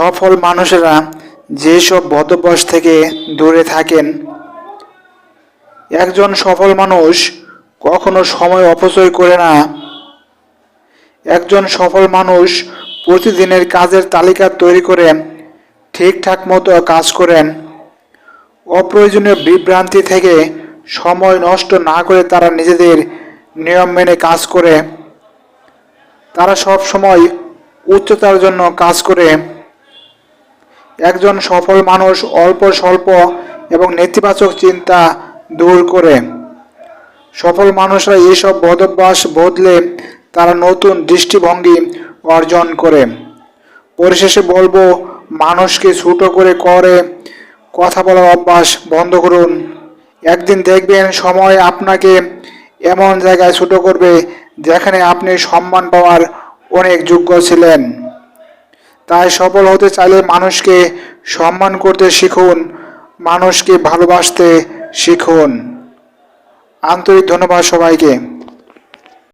সফল মানুষেরা যেসব বদভ্যাস থেকে দূরে থাকেন, একজন সফল মানুষ কখনো সময় অপচয় করে না। একজন সফল মানুষ প্রতিদিনের কাজের তালিকা তৈরি করে ঠিকঠাক মতো কাজ করেন। অপ্রয়োজনীয় বিভ্রান্তি থেকে সময় নষ্ট না করে তারা নিজেদের নিয়ম মেনে কাজ করে। তারা সব সময় উচ্চতার জন্য কাজ করে। একজন সফল মানুষ অল্প স্বল্প এবং নেতিবাচক চিন্তা দূর করে। সফল মানুষরা এইসব বদভ্যাস বদলে তারা নতুন দৃষ্টিভঙ্গি অর্জন করে। পরিশেষে বলব, মানুষকে ছোটো করে করে কথা বলার অভ্যাস বন্ধ করুন। একদিন দেখবেন সময় আপনাকে এমন জায়গায় ছোটো করবে যেখানে আপনি সম্মান পাওয়ার অনেক যোগ্য ছিলেন। তাই সফল হতে চাইলে মানুষকে সম্মান করতে শিখুন মানুষকে ভালোবাসতে শিখুন। আন্তরিক ধন্যবাদ সবাইকে।